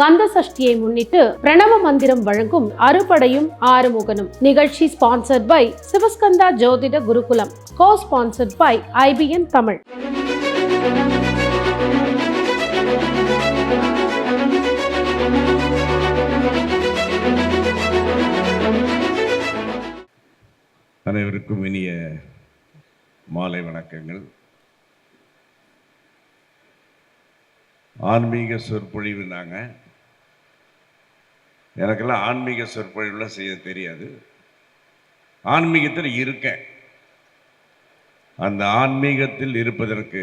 கந்த சஷ்டியை முன்னிட்டு பிரணவ மந்திரம் வழங்கும் அறுபடையும் ஆறுமுகனும். நிகழ்ச்சி ஸ்பான்சர்ட் பை சிவஸ்கந்தா ஜோதிட குருகுலம். Co sponsored by IBN Tamil. அனைவருக்கும் இனிய மாலை வணக்கங்கள். ஆன்மீக சொற்பொழிவு நாங்கள் எனக்கெல்லாம் ஆன்மீக சொற்பொழிவுலாம் செய்ய தெரியாது. ஆன்மீகத்தில் இருக்கேன். அந்த ஆன்மீகத்தில் இருப்பதற்கு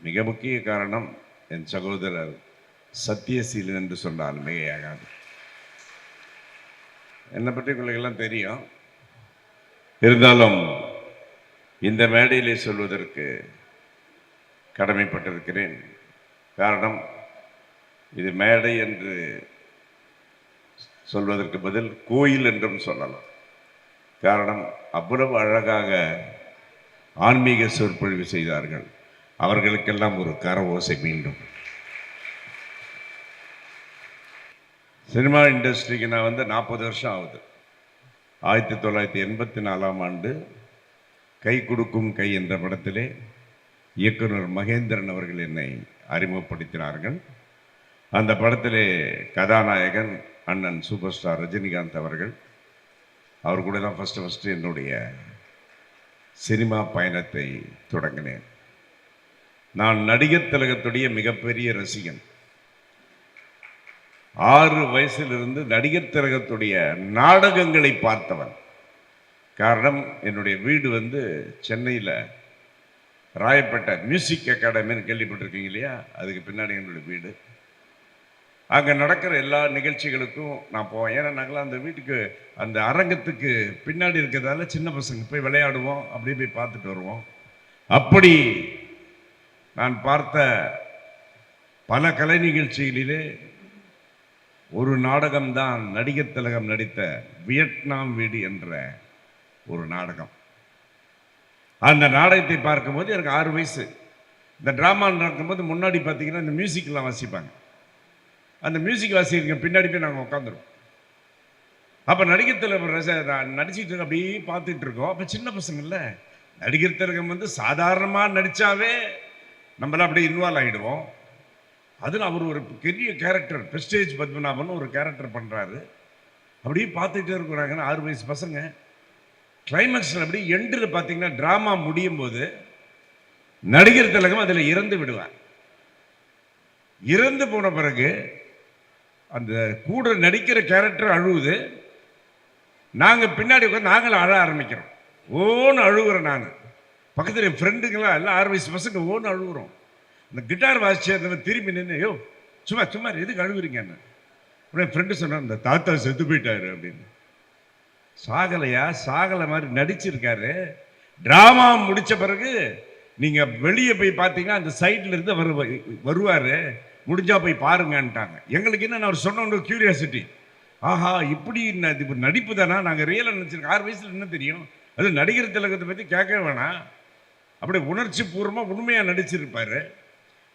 மிக முக்கிய காரணம் என் சகோதரர் சத்தியசீலன் என்று சொன்னார் மிகையாகாது. என்னை பற்றி உங்களுக்கெல்லாம் தெரியும். இருந்தாலும் இந்த மேடையிலே சொல்வதற்கு கடமைப்பட்டிருக்கிறேன். காரணம் இது மேடை என்று சொல்வதற்கு பதில் கோயில் என்றும் சொல்லலாம். காரணம் அவ்வளவு அழகாக ஆன்மீக சொற்பொழிவு செய்தார்கள். அவர்களுக்கெல்லாம் ஒரு கர ஓசை மீண்டும். சினிமா இண்டஸ்ட்ரிக்கு நான் வந்து நாற்பது வருஷம் ஆகுது. ஆயிரத்தி தொள்ளாயிரத்தி எண்பத்தி நாலாம் ஆண்டு கை கொடுக்கும் கை என்ற படத்திலே இயக்குனர் மகேந்திரன் அவர்கள் என்னை அறிமுகப்படுத்தினார்கள். அந்த படத்திலே கதாநாயகன் அண்ணன் சூப்பர் ஸ்டார் ரஜினிகாந்த் அவர்கள். அவர் கூட தான் ஃபஸ்ட்டு ஃபஸ்ட்டு என்னுடைய சினிமா பயணத்தை தொடங்கினேன். நான் நடிகர் திலகத்துடைய மிகப்பெரிய ரசிகன். ஆறு வயசிலிருந்து நடிகர் திலகத்துடைய நாடகங்களை பார்த்தவன். காரணம் என்னுடைய வீடு வந்து சென்னையில் ராயப்பேட்டை மியூசிக் அகாடமின்னு கேள்விப்பட்டிருக்கீங்க இல்லையா? அதுக்கு பின்னாடி என்னுடைய வீடு. அங்கே நடக்கிற எல்லா நிகழ்ச்சிகளுக்கும் நான் போவேன். ஏன்னா நாங்களாம் அந்த வீட்டுக்கு அந்த அரங்கத்துக்கு பின்னாடி இருக்கிறதால சின்ன பசங்க போய் விளையாடுவோம் அப்படியே போய் பார்த்துட்டு வருவோம். அப்படி நான் பார்த்த பல கலை நிகழ்ச்சிகளிலே ஒரு நாடகம்தான் நடிகர் திலகம் நடித்த வியட்நாம் வீடு என்ற ஒரு நாடகம். அந்த நாடகத்தை பார்க்கும்போது எனக்கு ஆறு வயசு. இந்த ட்ராமா நடக்கும்போது முன்னாடி பார்த்தீங்கன்னா இந்த மியூசிக்லாம் வாசிப்பாங்க. அந்த மியூசிக் வாசிக்கிறங்க பின்னாடி போய் நாங்கள் உட்காந்துருவோம் அப்போ நடிகர் திலகம் ரச- அப்படியே பார்த்துட்டு இருக்கோம். அப்போ சின்ன பசங்கள்ல நடிகர் திலகம் வந்து சாதாரணமாக நடித்தாவே நம்மளாம் அப்படியே இன்வால்வ் ஆகிடுவோம் அதில் அவர் ஒரு பெரிய கேரக்டர் பிரஸ்டேஜ் பத்மநாபன் ஒரு கேரக்டர் பண்ணுறாரு அப்படியே பார்த்துட்டே இருக்கிறாங்கன்னா ஆறு வயசு பசங்க. கிளைமேக்ஸில் அப்படியே எண்டில் பார்த்தீங்கன்னா ட்ராமா முடியும் போது நடிகர் திலகம் அதில் இறந்து விடுவார். இறந்து போன பிறகு அந்த கூட நடிக்கிற கேரக்டர் அழுவுது. நாங்கள் பின்னாடி உட்காந்து நாங்களும் அழ ஆரம்பிக்கிறோம். ஓன்னு அழுகுறேன் நான். பக்கத்தில் என் ஃப்ரெண்டுங்களாம் எல்லாம் ஆறு வயசு பசங்க ஓன்னு அழுகுறோம் இந்த கிட்டார் வாசிச்சவன் திரும்பி நின்று ஐயோ சும்மா சும்மா எதுக்கு எதுக்கு அழுகுறீங்கன்னு உடனே ஃப்ரெண்டு சொன்னார் இந்த தாத்தா செத்து போயிட்டாரு அப்படின்னு. சாகலையா? சாகலை மாதிரி நடிச்சிருக்காரு. ட்ராமா முடித்த பிறகு நீங்கள் வெளியே போய் பார்த்தீங்கன்னா அந்த சைட்லேருந்து வருவா வரு முடிஞ்சா போய் பாருங்கன்ட்டாங்க. எங்களுக்கு என்ன அவர் சொன்ன கியூரியாசிட்டி ஆஹா இப்படி என்ன இது நடிப்பு தானா? நாங்கள் ரியலாக நினச்சிருக்கோம் ஆறு வயசில் என்ன தெரியும்? அது நடிகர் திலகத்தை பற்றி கேட்கவே வேணாம். அப்படியே உணர்ச்சி பூர்வமாக உண்மையாக நடிச்சிருப்பார்.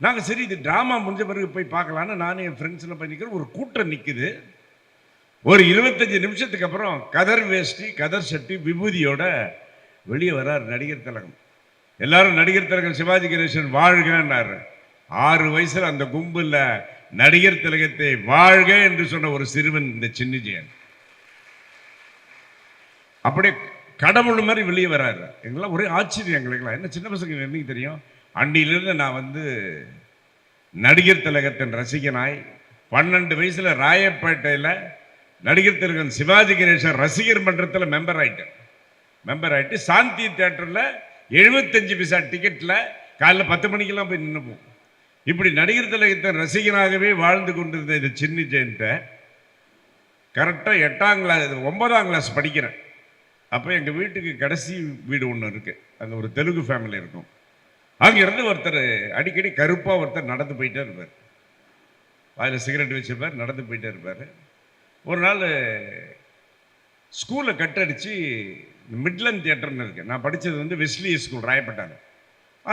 நாங்கள் சரி இது ட்ராமா முடிஞ்ச பிறகு போய் பார்க்கலான்னு நானும் என் ஃப்ரெண்ட்ஸ்லாம் போய் நிற்கிறேன் ஒரு கூட்டம் நிற்குது ஒரு இருபத்தஞ்சு நிமிஷத்துக்கு அப்புறம் கதர் வேஷ்டி கதர் சட்டி விபூதியோட வெளியே வரார் நடிகர் திலகம். எல்லாரும் நடிகர் திலகம் சிவாஜி கணேசன் வாழ்கன்னாரு ஆறு வயசில் அந்த கும்பலில் நடிகர் திலகத்தை வாழ்க என்று சொன்ன ஒரு சிறுவன் இந்த சின்னஜியன் அப்படியே கடவுள் மாதிரி வெளியே வராரு. எங்களாம் ஒரே ஆச்சரியம் எங்களுக்கெல்லாம் என்ன சின்ன பசங்க என்னைக்கு தெரியும்? அன்னிலிருந்து நான் வந்து நடிகர் திலகத்தின் ரசிகனாய் பன்னெண்டு வயசில் ராயப்பேட்டையில் நடிகர் திலகன் சிவாஜி கணேசன் ரசிகர் மன்றத்தில் மெம்பர் ஆகிட்டேன் மெம்பர் ஆயிட்டு சாந்தி தேட்டரில் எழுபத்தஞ்சு பைசா டிக்கெட்டில் காலைல பத்து மணிக்கெல்லாம் போய் நின்றுப்போம் இப்படி நடிகர் திலகத்தின் ரசிகனாகவே வாழ்ந்து கொண்டிருந்த இந்த சின்ன ஜெயந்தை கரெக்டாக எட்டாம் கிளாஸ் ஒன்பதாம் கிளாஸ் படிக்கிறேன். அப்போ எங்கள் வீட்டுக்கு கடைசி வீடு ஒன்று இருக்குது அங்கே ஒரு தெலுங்கு ஃபேமிலி இருக்கும். அங்கேருந்து ஒருத்தர் அடிக்கடி கருப்பாக ஒருத்தர் நடந்து போயிட்டே இருப்பார். வாயில் சிகரெட் வச்சிருப்பார் நடந்து போயிட்டே இருப்பார். ஒரு நாள் ஸ்கூலில் கட்டடிச்சு மிட்லன் தியேட்டர்னு இருக்கு. நான் படித்தது வந்து வெஸ்லி ஸ்கூல் ராயப்பட்டாங்க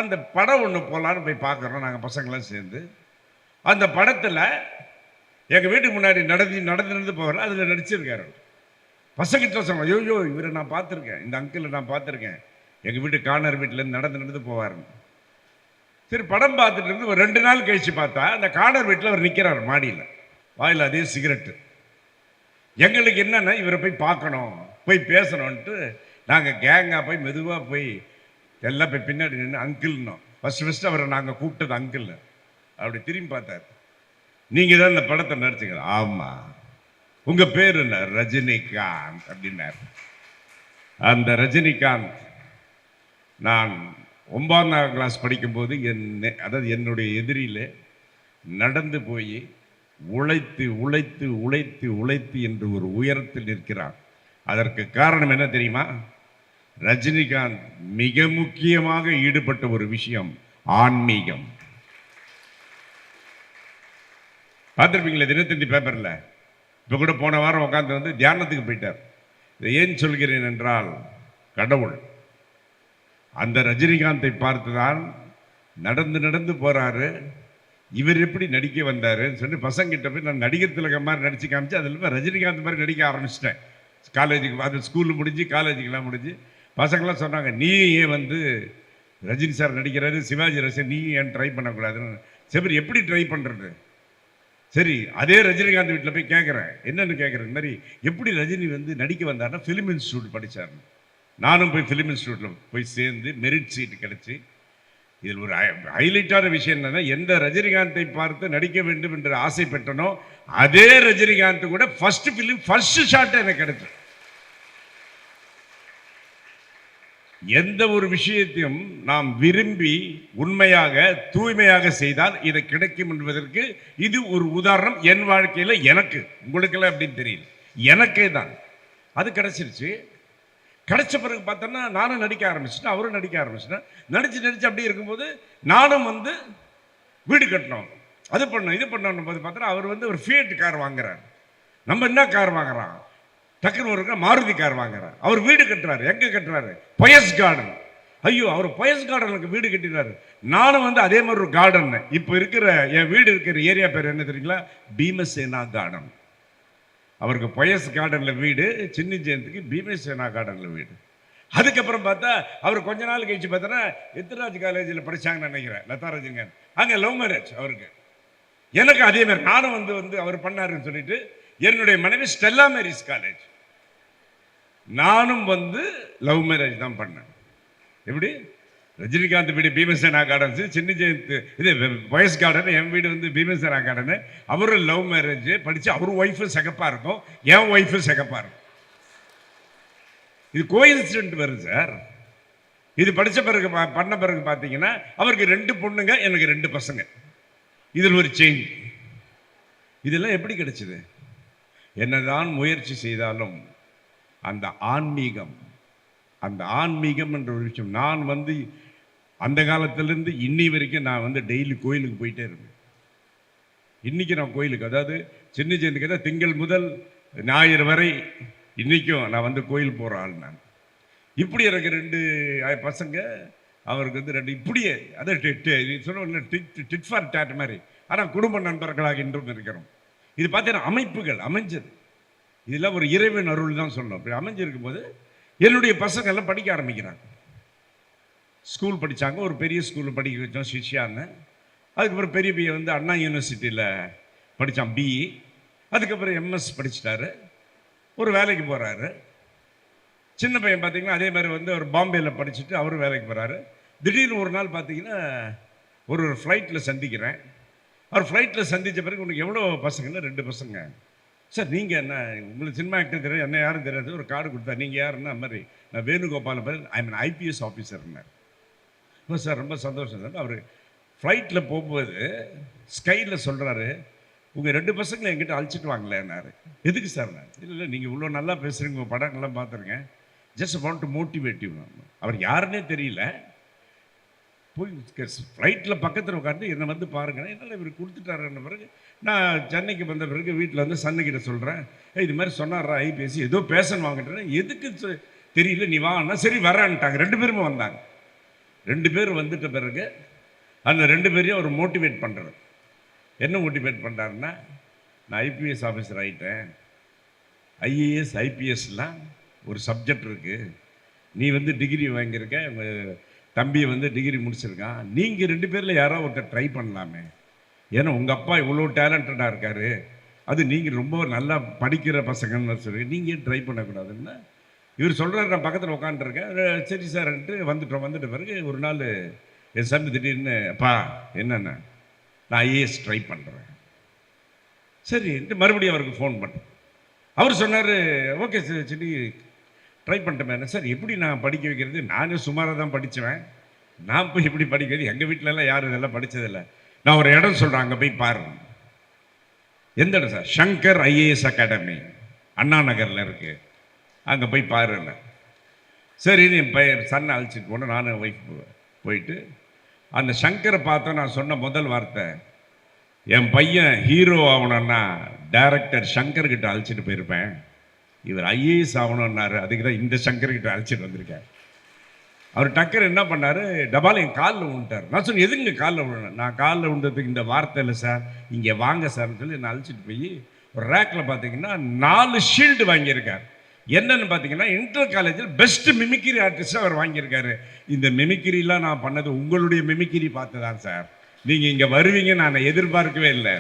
அந்த படம் ஒன்று போகலான்னு போய் பார்க்குறோம் நாங்கள் பசங்களாம் சேர்ந்து. அந்த படத்தில் எங்கள் வீட்டுக்கு முன்னாடி நடந்து நடந்து நடந்து போகிறார் அதில் நடிச்சிருக்காரு பசங்கிட்ட சொன்னோம் ஐயோ இவரை நான் பார்த்துருக்கேன் இந்த அங்கிளை நான் பார்த்துருக்கேன். எங்கள் வீட்டு கார்னர் வீட்டிலேருந்து நடந்து நடந்து போவாருன்னு. சரி படம் பார்த்துட்டு இருந்து ஒரு ரெண்டு நாள் கழிச்சு பார்த்தா அந்த கார்னர் வீட்டில் அவர் நிற்கிறார் மாடியில். வாயில் அதே சிகரெட்டு. எங்களுக்கு என்னென்னா இவரை போய் பார்க்கணும் போய் பேசணும்ன்ட்டு நாங்கள் கேங்காக போய் மெதுவாக போய் எல்லாம் போய் பின்னாடி நின்று அங்கிள்னோம். ஃபஸ்ட்டு ஃபஸ்ட்டு அவரை நாங்கள் கூப்பிட்டது அங்கிள். அப்படி திரும்பி பார்த்தார். நீங்கள் தான் இந்த படத்தை நடிச்சிங்க ஆமாம் உங்கள் பேர் என்ன? ரஜினிகாந்த் அப்படின்னார். அந்த ரஜினிகாந்த் நான் ஒன்பதாம் கிளாஸ் படிக்கும்போது என் அதாவது என்னுடைய எதிரியில் நடந்து போய் உழைத்து உழைத்து உழைத்து உழைத்து என்று ஒரு உயரத்தில் நிற்கிறான். அதற்கு காரணம் என்ன தெரியுமா? ரஜினிகாந்த் மிக முக்கியமாக ஈடுபட்ட ஒரு விஷயம் ஆன்மீகம். பார்த்துருப்பீங்களே தினத்தந்தி பேப்பரில் இப்போ கூட போன வாரம் உட்காந்து வந்து தியானத்துக்கு போயிட்டார். இதை ஏன் சொல்கிறேன் என்றால் கடவுள் அந்த ரஜினிகாந்தை பார்த்துதான் நடந்து நடந்து போகிறாரு இவர் எப்படி நடிக்க வந்தாருன்னு சொல்லி பசங்கிட்ட போய் நான் நடிகர் திலகம் மாதிரி நடிச்சு காமிச்சு அதில் ரஜினிகாந்த் மாதிரி நடிக்க ஆரம்பிச்சிட்டேன். காலேஜுக்கு அது ஸ்கூலு முடிஞ்சு காலேஜுக்கெல்லாம் முடிஞ்சு பசங்களாம் சொன்னாங்க நீ ஏன் வந்து ரஜினி சார் நடிக்கிறாரு சிவாஜி ரசன் நீ ஏன் ட்ரை பண்ணக்கூடாதுன்னு? சரி எப்படி ட்ரை பண்ணுறது சரி அதே ரஜினிகாந்த் வீட்டில் போய் கேட்குறேன் என்னென்னு கேட்குறேன் இந்த மாதிரி எப்படி ரஜினி வந்து நடிக்க வந்தார்னா ஃபிலிம் இன்ஸ்டியூட் படிச்சாருன்னு நானும் போய் ஃபிலிம் இன்ஸ்டியூட்டில் போய் சேர்ந்து மெரிட் சீட் கிடச்சி இதில் ஒரு ஹைலைட்டான விஷயம் என்னென்னா எந்த ரஜினிகாந்தை பார்த்து நடிக்க வேண்டும் என்று ஆசை பெற்றனோ அதே ரஜினிகாந்த் கூட ஃபஸ்ட்டு ஃபிலிம் ஃபஸ்ட்டு ஷாட்டை எனக்கு கிடைச்சது. எந்த ஒரு விஷயத்தையும் நாம் விரும்பி உண்மையாக தூய்மையாக செய்தால் இது கிடைக்கும் என்பதற்கு இது ஒரு உதாரணம் என் வாழ்க்கையில் எனக்கு. உங்களுக்கெல்லாம் அப்படின்னு தெரியல. எனக்கே தான். அது கிடைச்சிருச்சு. கிடைச்ச பிறகு பார்த்தோன்னா நானும் நடிக்க ஆரம்பிச்சிட்டேன் அவரும் நடிக்க ஆரம்பிச்சிட்டேன் நடிச்சு நடிச்சு அப்படியே இருக்கும்போது நானும் வந்து வீடு கட்டணும் அது பண்ணணும் இது பண்ணணும் போது பார்த்தோன்னா அவர் வந்து ஒரு ஃபியட் கார் வாங்குறார். நம்ம என்ன கார் வாங்குறான் டக்குன்னு ஒரு மாருதி கார் வாங்குறாரு. அவர் வீடு கட்டுறாரு. எங்க கட்டுறாரு? பொயஸ் கார்டன் ஐயோ அவர் பொயஸ் கார்டனுக்கு வீடு கட்டிடுறாரு நானும் வந்து அதே மாதிரி ஒரு கார்டன் இப்போ இருக்கிற என் வீடு இருக்கிற ஏரியா பேர் என்ன தெரியுங்களா? பீமசேனா கார்டன் அவருக்கு பொயஸ் கார்டனில் வீடு சின்ன ஜெயந்திக்கு பீமசேனா கார்டனில் வீடு. அதுக்கப்புறம் பார்த்தா அவர் கொஞ்ச நாள் கழிச்சு பார்த்தோன்னா எத்திராஜ் காலேஜில் படிச்சாங்கன்னு நினைக்கிறேன். லதா ரஜினிகாந்த் அங்கே லவ் மேரேஜ் அவருக்கு. எனக்கு அதே மாதிரி நானும் வந்து வந்து அவர் பண்ணாருன்னு சொல்லிட்டு என்னுடைய மனைவி ஸ்டெல்லா மேரிஸ் காலேஜ் நானும் வந்து லவ் மேரேஜ் தான் பண்ணேன். எப்படி? ரஜினிகாந்த் வீடு பீமசேனா கார்டன்ஸ் சின்ன ஜெயந்த் இது வயஸ் கார்டன் என் வீடு வந்து பீமசேனா கார்டனு அவரும் லவ் மேரேஜ் படித்து அவர் ஒய்ஃபும் செகப்பாக இருக்கும் என் ஒய்ஃபும் செகப்பாக இருக்கும். இது கோயின்சிடென்ட் வரும் சார் இது படித்த பிறகு பா- பண்ண பிறகு பார்த்தீங்கன்னா அவருக்கு ரெண்டு பொண்ணுங்க எனக்கு ரெண்டு பசங்க. இதில் ஒரு சேஞ்ச் இதெல்லாம் எப்படி கிடைச்சிது? என்னதான் முயற்சி செய்தாலும் அந்த ஆன்மீகம் அந்த ஆன்மீகம் என்ற ஒரு விஷயம். நான் வந்து அந்த காலத்திலேருந்து இன்னி வரைக்கும் நான் வந்து டெய்லி கோயிலுக்கு போயிட்டே இருப்பேன் இன்றைக்கி நான் கோயிலுக்கு அதாவது சின்ன சின்ன கதை திங்கள் முதல் ஞாயிறு வரை இன்றைக்கும் நான் வந்து கோயில் போகிற ஆள் நான். இப்படி எனக்கு ரெண்டு பசங்க அவருக்கு வந்து ரெண்டு இப்படியே அதை சொன்ன டிட் ஃபார் டேட் மாதிரி. ஆனால் குடும்ப நண்பர்களாக இன்றும் இருக்கிறோம் இது பார்த்தீங்கன்னா அமைப்புகள் அமைஞ்சது. இதெல்லாம் ஒரு இறைவன் அருள் தான் சொல்லணும். அப்படி அமைஞ்சிருக்கும் போது என்னுடைய பசங்க எல்லாம் படிக்க ஆரம்பிக்கிறாங்க. ஸ்கூல் படிச்சாங்க. ஒரு பெரிய ஸ்கூலில் படிக்க வச்சோம் சிஷ்யான்னு. அதுக்கப்புறம் பெரிய பையன் வந்து அண்ணா யூனிவர்சிட்டியில் படித்தான் பிஇ அதுக்கப்புறம் எம்எஸ் படிச்சிட்டாரு. ஒரு வேலைக்கு போகிறாரு சின்ன பையன் பார்த்தீங்கன்னா அதே மாதிரி வந்து அவர் பாம்பேயில் படிச்சுட்டு அவரும் வேலைக்கு போகிறாரு திடீர்னு ஒரு நாள் பார்த்தீங்கன்னா ஒரு ஒரு ஃப்ளைட்டில் சந்திக்கிறேன். அவர் ஃப்ளைட்டில் சந்தித்த பிறகு உனக்கு எவ்வளோ பசங்கன்னா? ரெண்டு பசங்க. சார் நீங்கள் என்ன உங்களுக்கு சினிமா ஆக்டர் தெரியாது என்ன யாரும் தெரியாது ஒரு கார்டு கொடுத்தா நீங்கள் யாருன்னா மாதிரி. நான் வேணுகோபால் பேர் ஐ மீன் ஐபிஎஸ் ஆஃபீஸர்னார் ஓ சார் ரொம்ப சந்தோஷம் சார். அவர் ஃப்ளைட்டில் போகும்போது ஸ்கையில் சொல்கிறாரு உங்கள் ரெண்டு பசங்களை என்கிட்ட அழைச்சிட்டு வாங்களேன்னாரு எதுக்கு சார் நான்? இல்லை இல்லை நீங்கள் இவ்வளோ நல்லா பேசுகிறீங்க உங்கள் படங்கள்லாம் பார்த்துருங்க ஜஸ்ட் வாண்ட் டு மோட்டிவேட்டிவ் அவர் யாருன்னே தெரியல. போய் ஃப்ளைட்டில் பக்கத்தில் உட்காந்து என்னை வந்து பாருங்கள் என்னால் இவர் கொடுத்துட்டாருன்ன பிறகு நான் சென்னைக்கு வந்த பிறகு வீட்டில் வந்து சன்னுக்கிட்ட சொல்கிறேன் இது மாதிரி சொன்னாரா ஐபிஎஸ்சி ஏதோ பேசணும் வாங்கிட்டேன் எதுக்கு தெரியல நீ வான்னா சரி வரான்ட்டாங்க ரெண்டு பேருமே வந்தாங்க. ரெண்டு பேர் வந்துட்ட பிறகு அந்த ரெண்டு பேரையும் அவர் மோட்டிவேட் பண்ணுறது என்ன மோட்டிவேட் பண்ணுறாருன்னா நான் ஐபிஎஸ் ஆஃபீஸர் ஆகிட்டேன் ஐஏஎஸ் ஐபிஎஸ்லாம் ஒரு சப்ஜெக்ட் இருக்குது நீ வந்து டிகிரி வாங்கியிருக்க தம்பி தம்பியை வந்து டிகிரி முடிச்சிருக்கான். நீங்கள் ரெண்டு பேரில் யாரோ ஒருத்தர் ட்ரை பண்ணலாமே. ஏன்னா உங்கள் அப்பா இவ்வளோ டேலண்டடாக இருக்காரு. அது நீங்கள் ரொம்ப நல்லா படிக்கிற பசங்கன்னு சொல்லி நீங்கள் ட்ரை பண்ணக்கூடாதுன்னா? இவர் சொல்கிறார் நான் பக்கத்தில் உட்காந்துருக்கேன் சரி சார்ன்ட்டு வந்துட்டோம். வந்துட்ட பிறகு ஒரு நாள் என் சாமி திடீர்னு அப்பா என்னென்ன? நான் ஐஏஎஸ் ட்ரை பண்ணுறேன் சரின்ட்டு மறுபடியும் அவருக்கு ஃபோன் பண்ணேன். அவர் சொன்னார் ஓகே சார் சரி ட்ரை பண்ணிட்டேன் சார் எப்படி நான் படிக்க வைக்கிறது? நானே சுமாராக தான் படிச்சுவேன். நான் போய் எப்படி படிக்கிறது? எங்கள் வீட்டிலலாம் யாரும் இதெல்லாம் படித்ததில்லை நான் ஒரு இடம் சொல்கிறேன் அங்கே போய் பாருங்க எந்த இடம் சார்? Shankar IAS academy. அண்ணா நகரில் இருக்குது அங்கே போய் பாருங்க. சரி என் பையன் சன்னை அழைச்சிட்டு போனேன் நானும் ஒய்ஃப் போயிட்டு அந்த சங்கரை பார்த்தோம் நான் சொன்ன முதல் வார்த்தை என் பையன் ஹீரோ ஆகணும்னா டைரக்டர் சங்கர்கிட்ட அழைச்சிட்டு போயிருப்பேன். இவர் ஐஏஎஸ் ஆகணும்னாரு. அதுக்கு தான் இந்த சங்கர்கிட்ட அழைச்சிட்டு வந்திருக்கேன் அவர் டக்கர் என்ன பண்ணார்? டபால் என் காலில் விழுந்துட்டார் நான் சொன்னேன் எதுங்க காலில் விழுந்தேன் நான் காலில் விழுந்ததுக்கு இந்த வார்த்தை இல்லை சார். இங்கே வாங்க சார்னு சொல்லி என்னை அழைச்சிட்டு போய் ஒரு ரேக்கில் பார்த்தீங்கன்னா நாலு ஷீல்டு வாங்கியிருக்கார். என்னன்னு பார்த்தீங்கன்னா இன்டர் காலேஜில் பெஸ்ட் மிமிக்ரி ஆர்டிஸ்ட் அவர் வாங்கியிருக்காரு. இந்த மிமிக்ரிலாம் நான் பண்ணது உங்களுடைய மிமிக்ரி பார்த்து தான் சார். நீங்கள் இங்கே வருவீங்க நான் எதிர்பார்க்கவே இல்லை.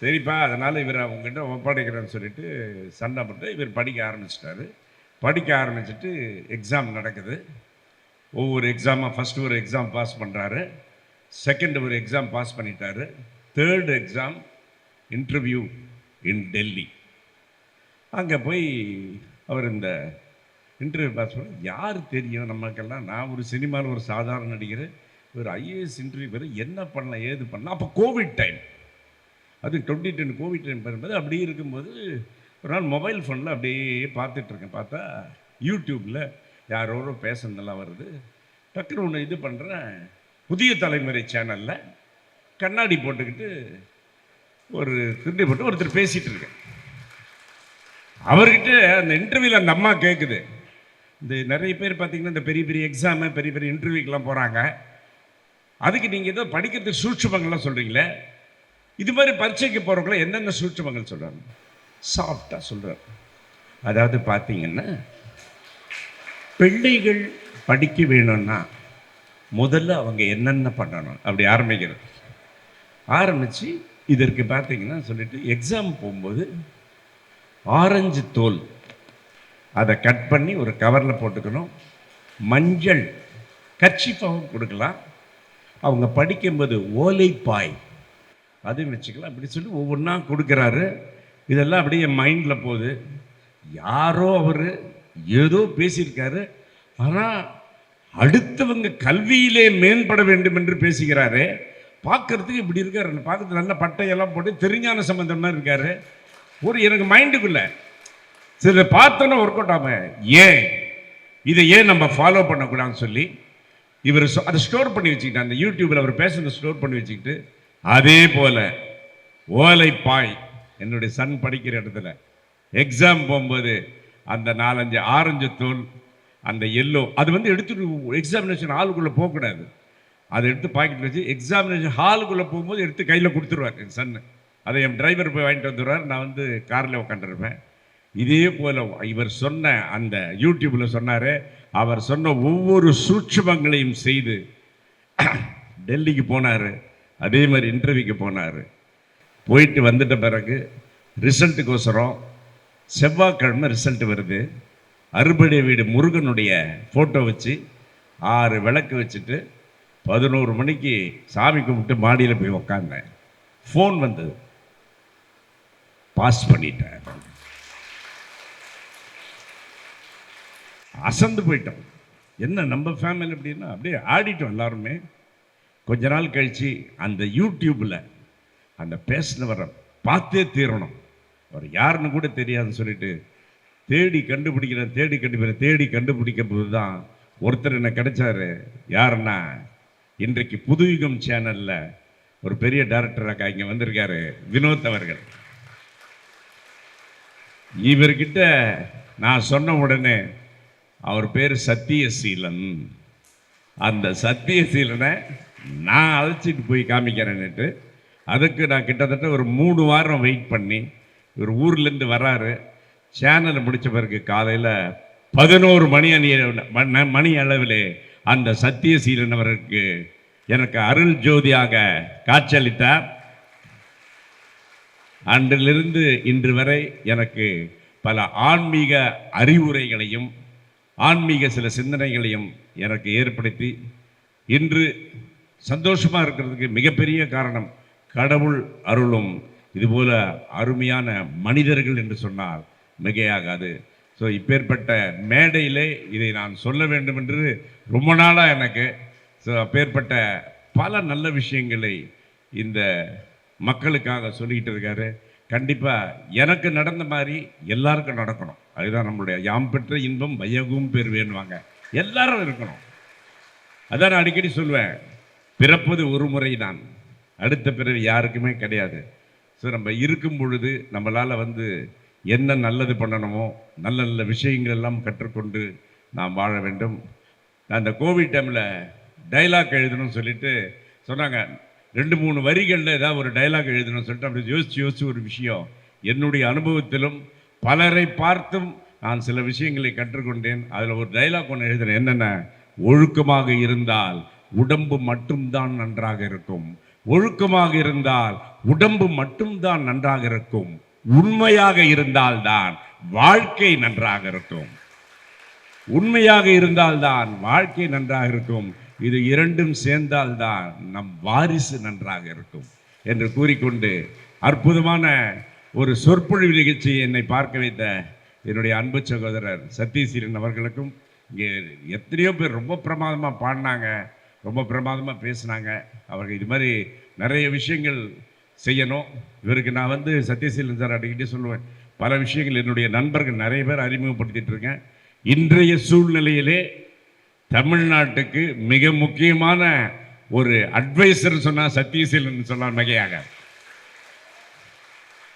சரிப்பா அதனால் இவர் அவங்ககிட்ட ஒப்படைக்கிறேன்னு சொல்லிட்டு சண்டை போட்டு இவர் படிக்க ஆரம்பிச்சிட்டாரு. படிக்க ஆரம்பிச்சிட்டு எக்ஸாம் நடக்குது. ஒவ்வொரு எக்ஸாமாக ஃபஸ்ட்டு ஒரு எக்ஸாம் பாஸ் பண்ணுறாரு செகண்ட் ஒரு எக்ஸாம் பாஸ் பண்ணிட்டாரு. Third exam interview in Delhi அங்கே போய் அவர் இந்த இன்டர்வியூ பாஸ் பண்ண யார் தெரியும் நமக்கெல்லாம்? நான் ஒரு சினிமாவில் ஒரு சாதாரண நடிகர் ஒரு ஐஏஎஸ் இன்டர்வியூ பேர் என்ன பண்ணலாம் ஏது பண்ணலாம்? அப்போ கோவிட் டைம் அது டுவெண்ட்டி டென் கோவிட் டைம் பண்ணும்போது அப்படியே இருக்கும்போது ஒரு நாள் மொபைல் ஃபோனில் அப்படியே பார்த்துட்ருக்கேன் பார்த்தா யூடியூப்பில் யாரோரோ பேசுனதெல்லாம் வருது. டக்குனு ஒன்று இது பண்ணுறேன் புதிய தலைமுறை சேனலில் கண்ணாடி போட்டுக்கிட்டு ஒரு திருடி போட்டு ஒருத்தர் பேசிகிட்டு இருக்கேன். அவர்கிட்ட அந்த இன்டர்வியூவில் அந்த அம்மா கேட்குது இந்த நிறைய பேர் பார்த்தீங்கன்னா இந்த பெரிய பெரிய எக்ஸாமு பெரிய பெரிய இன்டர்வியூக்கெலாம் போகிறாங்க அதுக்கு நீங்கள் ஏதோ படிக்கிறதுக்கு சூட்சமங்கள்லாம் சொல்கிறீங்களே இது மாதிரி பரீட்சைக்கு போகிறவங்கள என்னென்ன சூட்சமங்கள் சொல்கிறாங்க சாஃப்டாக சொல்கிறார் அதாவது பார்த்தீங்கன்னா பிள்ளைகள் படிக்க வேணும்னா முதல்ல அவங்க என்னென்ன பண்ணணும்? அப்படி ஆரம்பிக்கிறது. ஆரம்பித்து இதற்கு பார்த்தீங்கன்னா சொல்லிட்டு எக்ஸாம் போகும்போது ஆரஞ்சு தோல் அதை கட் பண்ணி ஒரு கவரில் போட்டுக்கணும். மஞ்சள் கர்ச்சிஃபாவும் கொடுக்கலாம். அவங்க படிக்கும்போது ஓலைப்பாய் அதையும் வச்சுக்கலாம். அப்படி சொல்லி ஒவ்வொன்றா கொடுக்குறாரு. இதெல்லாம் அப்படியே மைண்டில் போகுது. யாரோ அவர் ஏதோ பேசியிருக்காரு. ஆனால் அடுத்தவங்க கல்வியிலே மேம்பட வேண்டும் என்று பேசுகிறாரு. பார்க்கறதுக்கு இப்படி இருக்காரு. பார்க்கறது நல்ல பட்டையெல்லாம் போட்டு தெரிஞ்சான சம்பந்தமாக மாதிரி இருக்காரு. ஒரு எனக்கு மைண்டுக்குள்ள சில பார்த்தோன்னா ஒர்க் அவுட் ஆகும். ஏன்? இதை ஏன் நம்ம ஃபாலோ பண்ணக்கூடாதுன்னு சொல்லி இவர் அதை ஸ்டோர் பண்ணி வச்சுக்கிட்டு அந்த யூடியூப்பில் அவர் பேசுறதை ஸ்டோர் பண்ணி வச்சுக்கிட்டு அதே போல ஓலைப்பாய் என்னுடைய சன் படிக்கிற இடத்துல எக்ஸாம் போகும்போது அந்த நாலஞ்சு ஆரஞ்சு தூள் அந்த எல்லோ அது வந்து எடுத்துட்டு எக்ஸாமினேஷன் ஹாலுக்குள்ளே போகக்கூடாது. அதை எடுத்து பாக்கெட் வச்சு எக்ஸாமினேஷன் ஹாலுக்குள்ளே போகும்போது எடுத்து கையில் கொடுத்துருவார் என் சன்னு. அதை என் டிரைவர் போய் வாங்கிட்டு வந்துடுவார் நான் வந்து காரில் உட்காந்துருப்பேன் இதே போல் இவர் சொன்ன அந்த யூடியூப்பில் சொன்னார் அவர் சொன்ன ஒவ்வொரு சூட்சமங்களையும் செய்து டெல்லிக்கு போனார். அதே மாதிரி இன்டர்வியூக்கு போனார். போயிட்டு வந்துட்ட பிறகு ரிசல்ட்டுக்கோசரம் செவ்வாய்க்கிழமை ரிசல்ட் வருது. அறுபடை வீடு முருகனுடைய ஃபோட்டோ வச்சு ஆறு விளக்கு வச்சுட்டு பதினோரு மணிக்கு சாமி கும்பிட்டு மாடியில் போய் உக்காந்தேன். ஃபோன் வந்தது. பாஸ் பண்ணிட்டேன். அசந்து போயிட்டோம். என்ன நம்ம ஃபேமிலி அப்படின்னா அப்படியே ஆடிட்டோம் எல்லாருமே. கொஞ்ச நாள் கழித்து அந்த யூடியூப்பில் அந்த பேசினவரை பார்த்தே தீரணும். அவர் யாருன்னு கூட தெரியாதுன்னு சொல்லிட்டு தேடி கண்டுபிடிக்கிறேன் தேடி கண்டுபிடிக்கிற தேடி கண்டுபிடிக்கும் போது தான் ஒருத்தர் என்ன கிடைச்சாரு. யாருன்னா இன்றைக்கு புதுயுகம் சேனலில் ஒரு பெரிய டைரக்டராக இங்கே வந்திருக்காரு வினோத் அவர்கள். இவர்கிட்ட நான் சொன்ன உடனே அவர் பேர் சத்தியசீலன். அந்த சத்தியசீலனை நான் அழைச்சிட்டு போய் காமிக்கிறேன்னுட்டு அதுக்கு நான் கிட்டத்தட்ட ஒரு மூணு வாரம் வெயிட் பண்ணி இவர் ஊர்லேருந்து வராரு. சேனலை முடித்த பிறகு காலையில் பதினோரு மணி அணி மணி- மணி அளவிலே அந்த சத்தியசீலன் அவருக்கு எனக்கு அருள் ஜோதியாக காட்சியளித்தார். அன்றிலிருந்து இன்று வரை எனக்கு பல ஆன்மீக அறிவுரைகளையும் ஆன்மீக சில சிந்தனைகளையும் எனக்கு ஏற்படுத்தி இன்று சந்தோஷமாக இருக்கிறதுக்கு மிகப்பெரிய காரணம் கடவுள் அருளும். இதுபோல அருமையான மனிதர்கள் என்று சொன்னால் மிகையாகாது. ஸோ இப்பேற்பட்ட மேடையிலே இதை நான் சொல்ல வேண்டும் என்று ரொம்ப நாளாக எனக்கு. ஸோ அப்பேற்பட்ட பல நல்ல விஷயங்களை இந்த மக்களுக்காக சொல்லிக்கிட்டு இருக்காரு. கண்டிப்பாக எனக்கு நடந்த மாதிரி எல்லாருக்கும் நடக்கணும். அதுதான் நம்மளுடைய யாம் பெற்ற இன்பம் வையகும் பேர் எல்லாரும் இருக்கணும். அதான் நான் அடிக்கடி சொல்லுவேன் பிறப்பது ஒரு முறை தான் அடுத்த பிறவி யாருக்குமே கிடையாது. ஸோ நம்ம இருக்கும் பொழுது நம்மளால் வந்து என்ன நல்லது பண்ணணுமோ நல்ல நல்ல விஷயங்கள் எல்லாம் கற்றுக்கொண்டு நாம் வாழ வேண்டும். நான் அந்த கோவிட் டைமில் டைலாக் எழுதணும்னு சொல்லிட்டு சொன்னாங்க. ரெண்டு மூணு வரிகளில் ஏதாவது ஒரு டைலாக் எழுதணும்னு சொல்லிட்டு அப்படி யோசிச்சு யோசிச்சு ஒரு விஷயம். என்னுடைய அனுபவத்திலும் பலரை பார்த்தும் நான் சில விஷயங்களை கற்றுக்கொண்டேன். அதில் ஒரு டைலாக் ஒன்று எழுதுறேன். என்னென்ன? ஒழுக்கமாக இருந்தால் உடம்பு மட்டும்தான் நன்றாக இருக்கும். ஒழுக்கமாக இருந்தால் உடம்பு மட்டும்தான் நன்றாக இருக்கும். உண்மையாக இருந்தால்தான் வாழ்க்கை நன்றாக இருக்கும். உண்மையாக இருந்தால்தான் வாழ்க்கை நன்றாக இருக்கும். இது இரண்டும் சேர்ந்தால்தான் நம் வாரிசு நன்றாக இருக்கும் என்று கூறிக்கொண்டு அற்புதமான ஒரு சொற்பொழிவு நிகழ்ச்சி என்னை பார்க்க வைத்த என்னுடைய அன்பு சகோதரர் சத்யசீலன் அவர்களுக்கும் இங்கே எத்தனையோ பேர் ரொம்ப பிரமாதமாக பாடினாங்க. ரொம்ப பிரமாதமாக பேசினாங்க. அவர்கள் இது மாதிரி நிறைய விஷயங்கள் செய்யணும். இவருக்கு நான் வந்து சத்யசீலன் சார் அடிக்கிட்டே சொல்லுவேன். பல விஷயங்கள் என்னுடைய நண்பர்கள் நிறைய பேர் அறிமுகப்படுத்திட்டு இருக்கேன். இன்றைய சூழ்நிலையிலே தமிழ்நாட்டுக்கு மிக முக்கியமான ஒரு அட்வைசர் சொன்னால் சத்யசீலன் சொன்னால் மிகையாக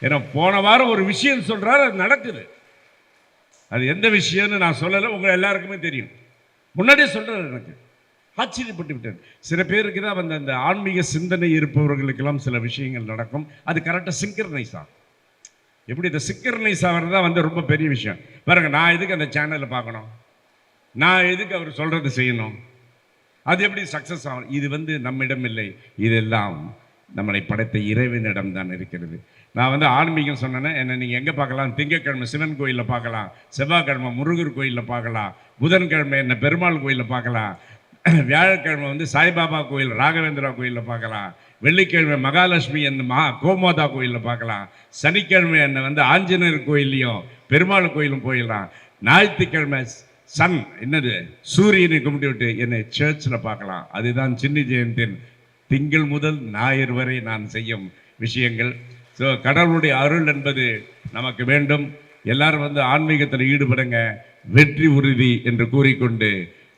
ஏன்னா போன வாரம் ஒரு விஷயம் சொல்றாரு அது நடக்குது. அது எந்த விஷயம்னு நான் சொல்லலை உங்கள் எல்லாருக்குமே தெரியும். முன்னாடியே சொல்கிறார் எனக்கு. ஆச்சரியப்பட்டு விட்டேன் சில பேருக்கு தான் அந்த அந்த ஆன்மீக சிந்தனை இருப்பவர்களுக்கெல்லாம் சில விஷயங்கள் நடக்கும். அது கரெக்டாக சிங்கர்னைஸ் ஆகும். எப்படி இந்த சிங்கர்னைஸ் ஆகிறது தான் வந்து ரொம்ப பெரிய விஷயம். பாருங்க நான் எதுக்கு அந்த சேனலை பார்க்கணும்? நான் எதுக்கு அவர் சொல்கிறத செய்யணும்? அது எப்படி சக்ஸஸ் ஆகும்? இது வந்து நம்மிடம் இல்லை. இதெல்லாம் நம்மளை படைத்த இறைவனிடம் தான் இருக்கிறது. நான் வந்து ஆன்மீகம் சொன்னேன்னா என்ன நீங்கள் எங்கே பார்க்கலாம்? திங்கட்கிழமை சிவன் கோயிலில் பார்க்கலாம். செவ்வாய்க்கிழமை முருகர் கோயிலில் பார்க்கலாம். புதன்கிழமை என்ன பெருமாள் கோயிலில் பார்க்கலாம். வியாழக்கிழமை வந்து சாய்பாபா கோயில் ராகவேந்திரா கோயிலில் பார்க்கலாம். வெள்ளிக்கிழமை மகாலட்சுமி என்ன மகா கோமாதா கோயிலில் பார்க்கலாம். சனிக்கிழமை என்ன வந்து ஆஞ்சநேயர் கோயில்லையும் பெருமாள் கோயிலும் போயிடலாம். ஞாயிற்றுக்கிழமை சன் என்னது சூரியனை கும்பிட்டு விட்டு என்னை சர்ச்சில் பார்க்கலாம். அதுதான் சின்ன ஜெயந்தின் திங்கள் முதல் ஞாயிறு வரை நான் செய்யும் விஷயங்கள். ஸோ கடவுளுடைய அருள் என்பது நமக்கு வேண்டும். எல்லாரும் வந்து ஆன்மீகத்தில் ஈடுபடுங்க. வெற்றி உறுதி என்று கூறிக்கொண்டு